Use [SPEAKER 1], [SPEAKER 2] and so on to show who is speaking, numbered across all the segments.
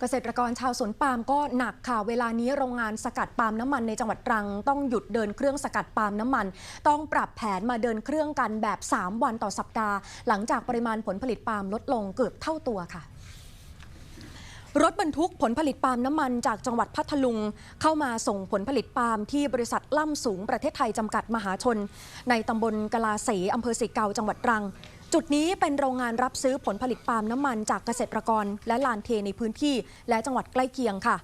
[SPEAKER 1] เกษตรกรชาวสวนปาล์มก็หนักค่ะ เวลานี้โรงงานสกัดปาล์มน้ำมันในจังหวัดตรัง ต้องหยุดเดินเครื่องสกัดปาล์มน้ำมัน ต้องปรับแผนมาเดินเครื่องกันแบบ 3 วันต่อสัปดาห์ หลังจากปริมาณผลผลิตปาล์มลดลงเกือบเท่าตัวค่ะรถบรรทุกผลผลิตปาล์มน้ำมันจากจังหวัดพัทลุง เข้ามาส่งผลผลิตปาล์มที่บริษัทล่ำสูงประเทศไทยจำกัดมหาชน ในตำบลกลาเสอำเภอสิเกาจังหวัดตรัง จุดนี้เป็นโรงงานรับซื้อผลผลิตปาล์มน้ำมันจากเกษตรกร และลานเทในพื้นที่ และจังหวัดใกล้เคียงค่ะ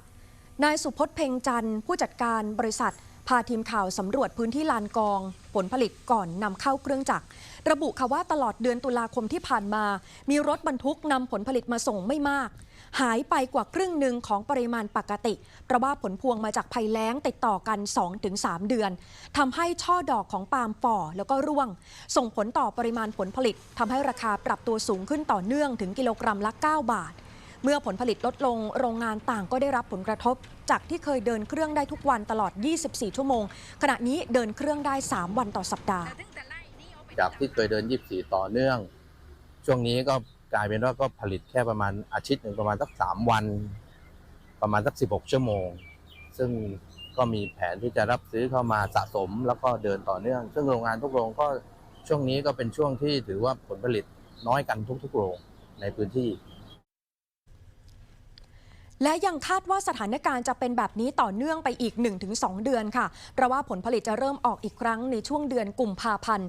[SPEAKER 1] นายสุพจน์เพ็งจันทร์ผู้จัดการบริษัท พาทีมข่าวสำรวจพื้นที่ลานกอง ผลผลิตก่อนนำเข้าเครื่องจักร ระบุค่ะว่าตลอดเดือนตุลาคมที่ผ่านมา มีรถบรรทุกนำผลผลิตมาส่งไม่มาก หายไปกว่าครึ่งหนึ่งของปริมาณปกติ เพราะว่าผลพวงมาจากภัยแล้งติดต่อกัน 2-3 เดือนทำให้ช่อดอกของปาล์มฝ่อแล้วก็ร่วง ส่งผลต่อปริมาณผลผลิตทำให้ราคาปรับตัวสูงขึ้นต่อเนื่องถึงกิโลกรัมละ 9 บาท เมื่อผลผลิตลดลงโรงงานต่างก็ได้รับผลกระทบ จากที่เคยเดินเครื่องได้ทุกวันตลอด 24 ชั่วโมง ขณะนี้เดินเครื่องได้ 3 วันต่อสัปดาห์
[SPEAKER 2] จากที่เคยเดิน 24 ต่อเนื่อง ช่วงนี้ก็กลายเป็นว่าก็ผลิตแค่ประมาณอาทิตย์หนึ่งประมาณสัก 3 วัน ประมาณสัก 16 ชั่วโมง ซึ่งก็มีแผนที่จะรับซื้อเข้ามาสะสมแล้วก็เดินต่อเนื่อง ซึ่งโรงงานทุกโรงก็ช่วงนี้ก็เป็นช่วงที่ถือว่าผลผลิตน้อยกันทุกๆโรงในพื้นที่
[SPEAKER 1] และยังคาดว่าสถานการณ์จะเป็นแบบนี้ต่อเนื่องไปอีก 1-2 เดือนค่ะ เพราะว่าผลผลิตจะเริ่มออกอีกครั้งในช่วงเดือนกุมภาพันธ์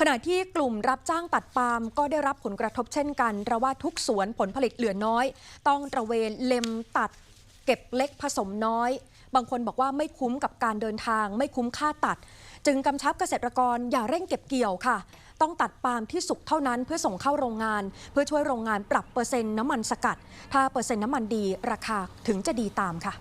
[SPEAKER 1] ขณะที่กลุ่มรับจ้างตัดปาล์มก็ได้รับผลกระทบเช่นกันเพราะว่าทุกสวนผลผลิตเหลือน้อย ต้องตระเวนเล็มตัด เก็บเล็กผสมน้อย บางคนบอกว่าไม่คุ้มกับการเดินทาง ไม่คุ้มค่าตัด จึงกำชับเกษตรกรอย่าเร่งเก็บเกี่ยวค่ะ ต้องตัดปาล์มที่สุกเท่านั้นเพื่อส่งเข้าโรงงาน เพื่อช่วยโรงงานปรับเปอร์เซ็นต์น้ำมันสกัด ถ้าเปอร์เซ็นต์น้ำมันดี ราคาถึงจะดีตามค่ะ